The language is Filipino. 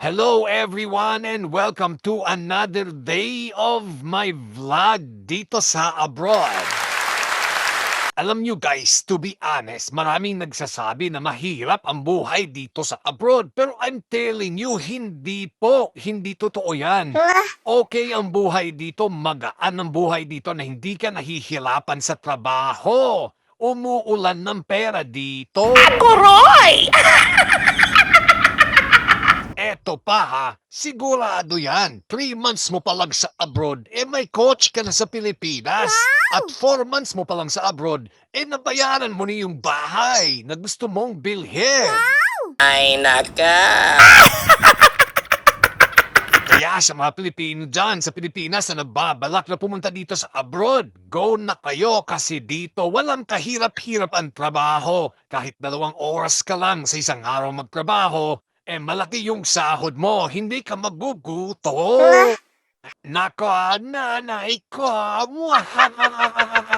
Hello everyone and welcome to another day of my vlog dito sa abroad. Alam nyo guys, to be honest, maraming nagsasabi na mahirap ang buhay dito sa abroad. Pero I'm telling you, hindi po. Hindi totoo yan. Okay ang buhay dito, magaan ang buhay dito na hindi ka nahihirapan sa trabaho. Umuulan ng pera dito. Kuroy! Eto pa ha, sigurado yan. Three months mo pa lang sa abroad, eh may coach ka na sa Pilipinas. At four months mo pa lang sa abroad, eh nabayaran mo na yung bahay na gusto mong bilhin. Ay, naka! Kaya sa mga Pilipino dyan sa Pilipinas na nagbabalak na pumunta dito sa abroad, go na kayo kasi dito walang kahirap-hirap ang trabaho. Kahit dalawang oras ka lang sa isang araw magtrabaho, eh malaki yung sahod mo, hindi ka maguguto. Nako, nanay ko.